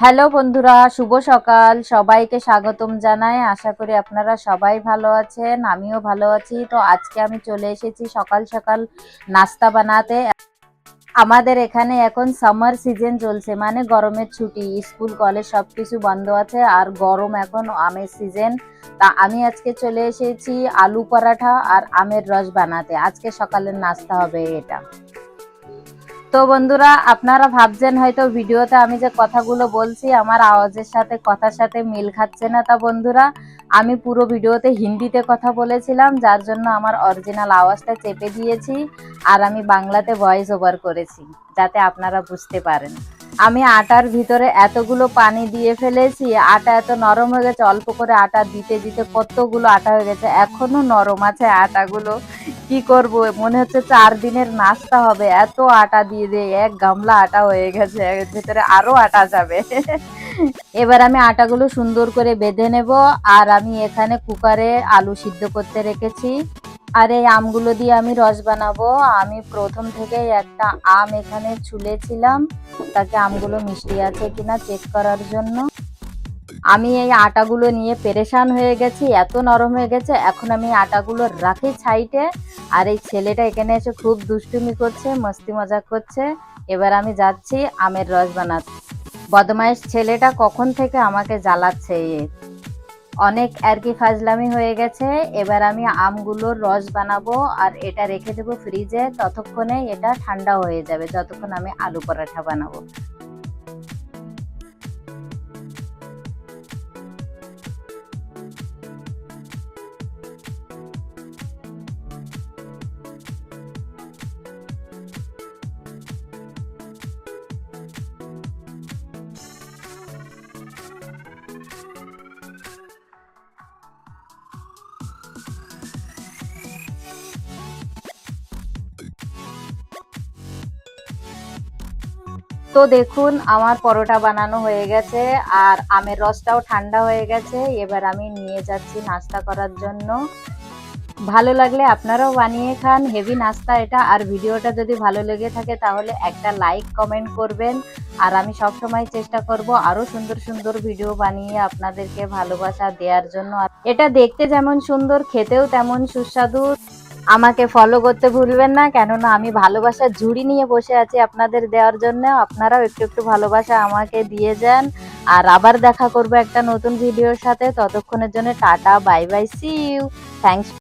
Hello বন্ধুরা, শুভ সকাল। সবাইকে স্বাগতম জানাই। আশা করি আপনারা সবাই ভালো আছেন, আমিও ভালো আছি। তো আজকে আমি চলে এসেছি সকাল সকাল নাস্তা বানাতে। আমাদের এখানে এখন সামার সিজন চলছে মানে গরমের ছুটি, স্কুল, কলেজ সব কিছু বন্ধ আছে আর গরম এখন আমের সিজন তা আমি আজকে চলে এসেছি আলু পরাঠা আর আমের রস বানাতে। আজকে সকালের নাস্তা হবে এটা। তো বন্ধুরা, আপনারা ভাবছেন হয়তো ভিডিওতে আমি যে কথাগুলো বলছি, আমার আওয়াজের সাথে, কথার সাথে মিল খাচ্ছে না তা বন্ধুরা। আমি পুরো ভিডিওতে হিন্দিতে কথা বলেছিলাম, যার জন্য আমার অরিজিনাল আওয়াজটা চেপে দিয়েছি, আর আমি বাংলাতে ভয়েস ওভার করেছি, যাতে আপনারা বুঝতে পারেন। আমি আটার ভিতরে এতগুলো পানি দিয়ে ফেলেছি, আটা এত নরম হয়ে গেছে, অল্প করে আটা দিতে দিতে কতগুলো আটা হয়ে গেছে, এখনও নরম আছে আটাগুলো। কি করব? মনে হচ্ছে চার দিনের নাস্তা হবে, এত আটা দিয়ে দিয়ে এক গামলা আটা হয়ে গেছে ভিতরে আরও আটা যাবে। এবার আমি আটাগুলো সুন্দর করে বেঁধে নেব, আর আমি এখানে কুকারে আলু সিদ্ধ করতে রেখেছি। আর এই আমগুলো দিয়ে আমি রস বানাবো। আমি প্রথম থেকেই একটা আম এখানে ছুলেছিলাম। তাকে আমগুলো মিষ্টি আছে কিনা চেক করার জন্য। আমি এই আটাগুলো নিয়ে পেরেশান হয়ে গেছি, এত নরম হয়ে গেছে। এখন আমি আটাগুলো রাখি ছাইটে। আর এই ছেলেটা এখানে এসে খুব দুষ্টুমি করছে, মস্তি মজা করছে। এবার আমি যাচ্ছি আমের রস বানাতে। বদমাইশ ছেলেটা কখন থেকে আমাকে জ্বালাচ্ছে অনেক আর কি ফাজলামি হয়ে গেছে। এবার আমি আমগুলোর রস বানাবো আর এটা রেখে দেবো ফ্রিজে ততক্ষণে এটা ঠান্ডা হয়ে যাবে। যতক্ষণ আমি আলু পরাঠা বানাবো। তো দেখুন, আমার পরোটা বানানো হয়ে গেছে আর আমের রসটাও ঠান্ডা হয়ে গেছে। এবার আমি নিয়ে যাচ্ছি নাস্তা করার জন্য। ভালো লাগলে আপনারাও বানিয়ে খান, হেভি নাস্তা এটা। আর ভিডিওটা যদি ভালো লেগে থাকে তাহলে একটা লাইক, কমেন্ট করবেন। আর আমি সব সময় চেষ্টা করব আরও সুন্দর সুন্দর ভিডিও বানিয়ে আপনাদেরকে ভালোবাসা দেওয়ার জন্য। এটা দেখতে যেমন সুন্দর, খেতেও তেমন সুস্বাদু। আমাকে ফলো করতে ভুলবেন না, কেননা আমি ভালোবাসার ঝুড়ি নিয়ে বসে আছি আপনাদের দেওয়ার জন্য। আপনারাও একটু একটু ভালোবাসা আমাকে দিয়ে যান। আর আবার দেখা করব একটা নতুন ভিডিওর সাথে। ততক্ষণের জন্য tata bye bye see you thanks